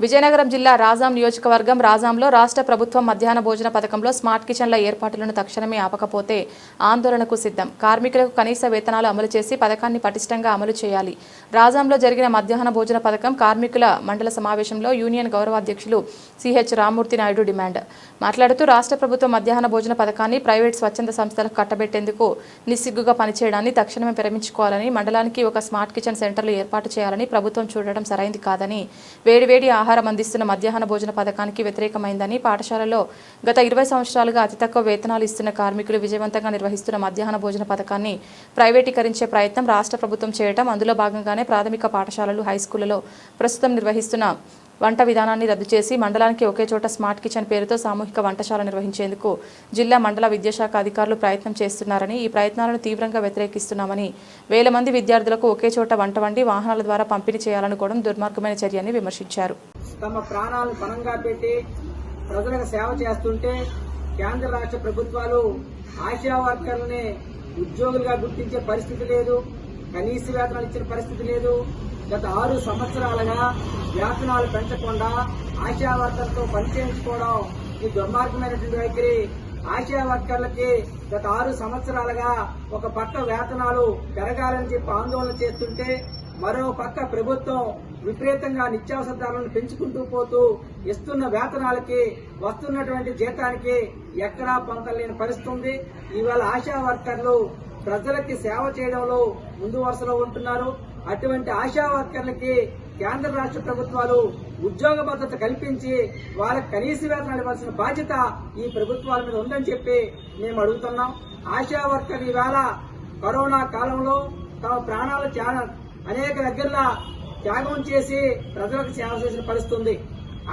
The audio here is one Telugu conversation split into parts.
విజయనగరం జిల్లా రాజాం నియోజకవర్గం రాజాంలో రాష్ట్ర ప్రభుత్వం మధ్యాహ్న భోజన పథకంలో స్మార్ట్ కిచెన్ల ఏర్పాట్లను తక్షణమే ఆపకపోతే ఆందోళనకు సిద్ధం. కార్మికులకు కనీస వేతనాలు అమలు చేసి పథకాన్ని పటిష్టంగా అమలు చేయాలి. రాజాంలో జరిగిన మధ్యాహ్న భోజన పథకం కార్మికుల మండల సమావేశంలో యూనియన్ గౌరవాధ్యక్షులు సిహెచ్ రామ్మూర్తి నాయుడు డిమాండ్. మాట్లాడుతూ రాష్ట్ర ప్రభుత్వం మధ్యాహ్న భోజన పథకాన్ని ప్రైవేట్ స్వచ్ఛంద సంస్థలకు కట్టబెట్టేందుకు నిస్సిగ్గుగా పనిచేయడాన్ని తక్షణమే విరమించుకోవాలని మండలానికి ఒక స్మార్ట్ కిచెన్ సెంటర్లు ఏర్పాటు చేయాలని ప్రభుత్వం చూడడం సరైంది కాదని వేడివేడి ఆహారం ఆహారం అందిస్తున్న మధ్యాహ్న భోజన పథకానికి వ్యతిరేకమైందని పాఠశాలలో గత ఇరవై సంవత్సరాలుగా అతి తక్కువ వేతనాలు ఇస్తున్న కార్మికులు విజయవంతంగా నిర్వహిస్తున్న మధ్యాహ్న భోజన పథకాన్ని ప్రైవేటీకరించే ప్రయత్నం రాష్ట్ర ప్రభుత్వం చేయడం అందులో భాగంగానే ప్రాథమిక పాఠశాలలు హైస్కూళ్ళలో ప్రస్తుతం నిర్వహిస్తున్న వంట విధానాన్ని రద్దు చేసి మండలానికి ఒకే చోట స్మార్ట్ కిచెన్ పేరుతో సామూహిక వంటశాల నిర్వహించేందుకు జిల్లా మండల విద్యాశాఖ అధికారులు ప్రయత్నం చేస్తున్నారని ఈ ప్రయత్నాలను తీవ్రంగా వ్యతిరేకిస్తున్నామని వేల మంది విద్యార్థులకు ఒకే చోట వంట వండి వాహనాల ద్వారా పంపిణీ చేయాలనుకోవడం దుర్మార్గమైన చర్యని విమర్శించారు. తమ ప్రాణాలను పణంగా పెట్టి ప్రజలకు సేవ చేస్తుంటే కేంద్ర రాష్ట్ర ప్రభుత్వాలు ఆశా వర్కర్లని ఉద్యోగులుగా గుర్తించే పరిస్థితి లేదు. కనీస వేతనాలు ఇచ్చిన పరిస్థితి లేదు. గత ఆరు సంవత్సరాలుగా వేతనాలు పెంచకుండా ఆశా వర్కర్లతో పనిచేయించుకోవడం ఈ దుర్మార్గమైనటువంటి వైఖరి. ఆశా వర్కర్లకి గత ఆరు సంవత్సరాలుగా ఒక పక్క వేతనాలు పెరగాలని చెప్పి ఆందోళన చేస్తుంటే మరో పక్క ప్రభుత్వం విపరీతంగా నిత్యావసర ధరలను పెంచుకుంటూ పోతూ ఇస్తున్న వేతనాలకి వస్తున్నటువంటి జీతానికి ఎక్కడా పొంతలేని పరిస్థితి ఉంది ఇవాళ ఆశా వర్కర్లు ప్రజలకి సేవ చేయడంలో ముందు వరుసలో ఉంటున్నారు. అటువంటి ఆశా వర్కర్లకి కేంద్ర రాష్ట్ర ప్రభుత్వాలు ఉద్యోగ భద్రత కల్పించి వాళ్ళకి కనీస వేతనాలు ఇవ్వాల్సిన బాధ్యత ఈ ప్రభుత్వాల మీద ఉందని చెప్పి మేము అడుగుతున్నాం. ఆశా వర్కర్ ఈవేళ కరోనా కాలంలో తమ ప్రాణాలు చాలా అనేక దగ్గరలో త్యాగం చేసి ప్రజలకు సేవ చేసిన పరిస్థితి ఉంది.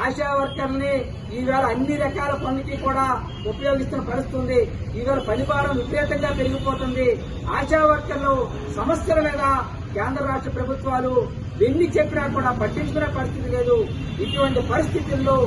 ఆశా వర్కర్ని ఈవేళ అన్ని రకాల పనులకి కూడా ఉపయోగిస్తున్న పరిస్థితి ఉంది ఈవేళ పనిభారం విపరీతంగా పెరిగిపోతుంది. ఆశా వర్కర్లు సమస్యల మీద కేంద్ర రాష్ట్ర ప్రభుత్వాలు ఎన్ని చెప్పినా కూడా పట్టించుకునే పరిస్థితి లేదు. ఇటువంటి పరిస్థితుల్లో